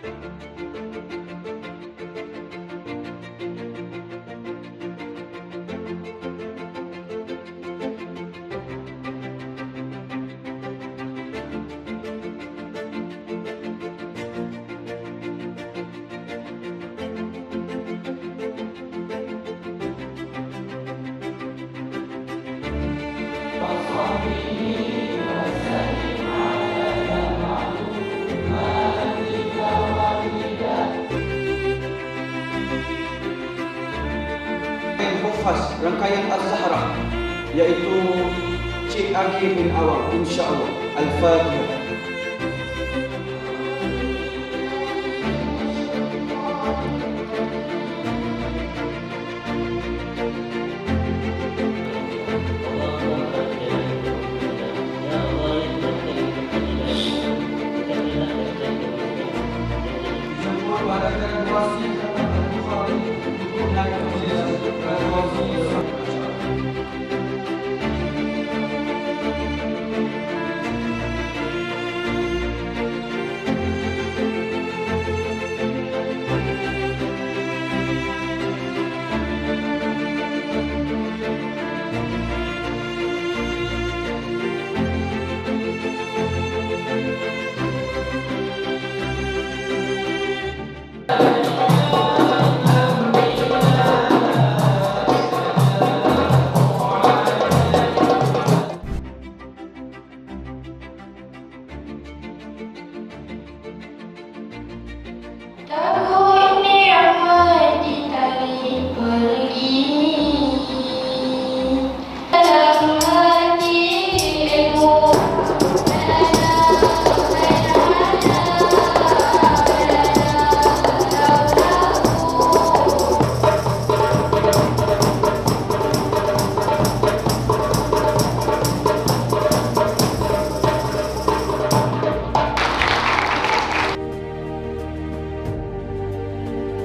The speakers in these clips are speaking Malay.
Rangkaian Hufaz, rangkaian Az-Zahra iaitu Cik Agi bin Awang insya-Allah Al-Fatihah.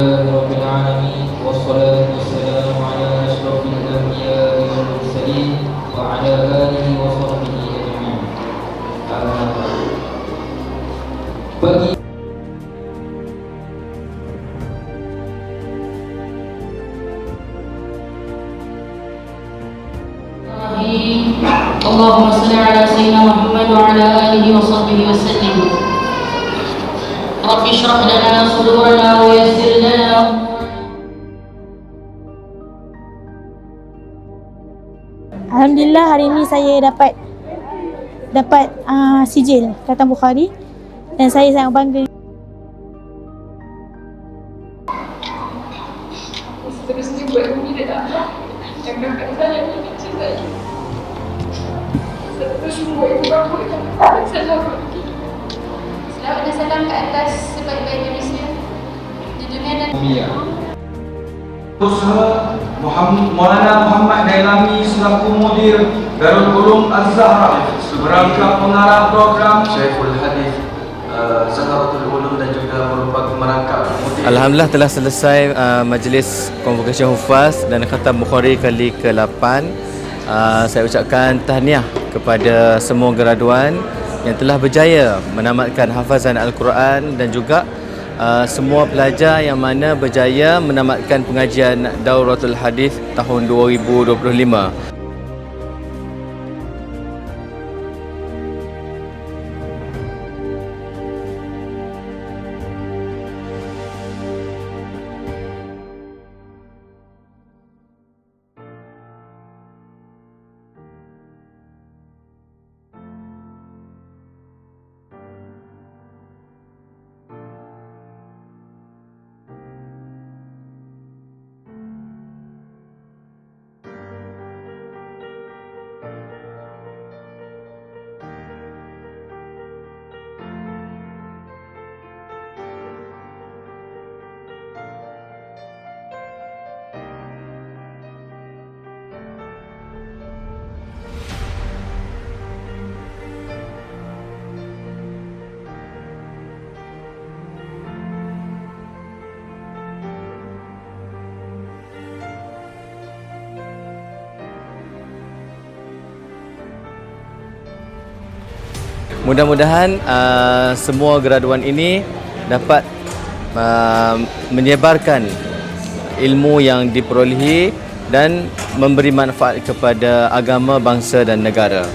رب العالمين والصلاة والسلام على أشرف الأنبياء والمرسلين وعلى آله وصحبه أجمعين. اللهم صل على سيدنا محمد وعلى آله وصحبه وسلم. رب اشرح لنا صدورنا ويسر لنا Alhamdulillah hari ini saya dapat dapat uh, sijil Khatam Bukhari dan saya sangat bangga Seterusnya buat bumi dia tak apa Yang kakak saya ni kecil saya Seterusnya buat ibu bapa yang salah atas sebaik-baik manusia Di dunia dan Usaha Muhammad, Maulana Muhammad Dailami selaku mudir Darul Ulum Az-Zahra merangkap pengarah program Syekhul Hadis uh, Zahratul Ulum dan juga merupakan merangkap mudir. Alhamdulillah telah selesai uh, majlis Convocation Hufaz dan Khatam Bukhari kali ke-8. Uh, saya ucapkan tahniah kepada semua graduan yang telah berjaya menamatkan hafazan Al-Quran dan juga uh, semua pelajar yang mana berjaya menamatkan pengajian Dauratul Hadis tahun 2025. Mudah-mudahan uh, semua graduan ini dapat uh, menyebarkan ilmu yang diperolehi dan memberi manfaat kepada agama, bangsa dan negara.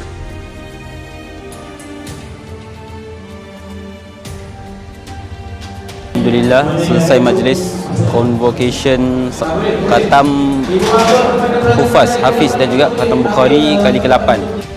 Alhamdulillah selesai majlis convocation khatam Hufaz, Hafiz dan juga khatam Bukhari kali ke-8.